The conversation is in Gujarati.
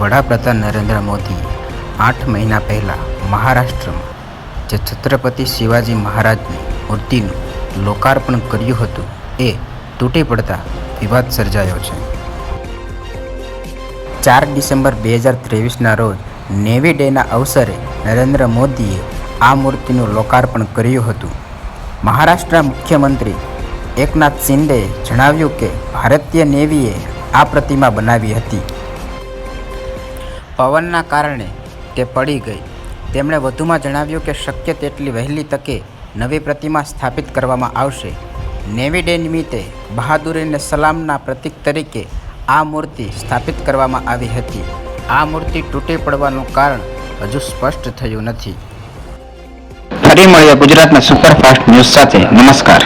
વડાપ્રધાન નરેન્દ્ર મોદીએ આઠ મહિના પહેલાં મહારાષ્ટ્રમાં, જે છત્રપતિ શિવાજી મહારાજની મૂર્તિનું લોકાર્પણ કર્યું હતું, એ તૂટી પડતા વિવાદ સર્જાયો છે. ચાર ડિસેમ્બર બે હજાર ત્રેવીસના રોજ નેવી ડેના અવસરે નરેન્દ્ર મોદીએ આ મૂર્તિનું લોકાર્પણ કર્યું હતું. મહારાષ્ટ્રના મુખ્યમંત્રી એકનાથ શિંદેએ જણાવ્યું કે ભારતીય નેવીએ આ પ્રતિમા બનાવી હતી. પવનના કારણે તે પડી ગઈ. તેમણે વધુમાં જણાવ્યું કે શક્ય તેટલી વહેલી તકે નવી પ્રતિમા સ્થાપિત કરવામાં આવશે. નેવી ડે નિમિત્તે બહાદુરીને સલામના પ્રતીક તરીકે આ મૂર્તિ સ્થાપિત કરવામાં આવી હતી. આ મૂર્તિ તૂટી પડવાનું કારણ હજુ સ્પષ્ટ થયું નથી. ફરી મળીએ ગુજરાતના સુપરફાસ્ટ ન્યૂઝ સાથે. નમસ્કાર.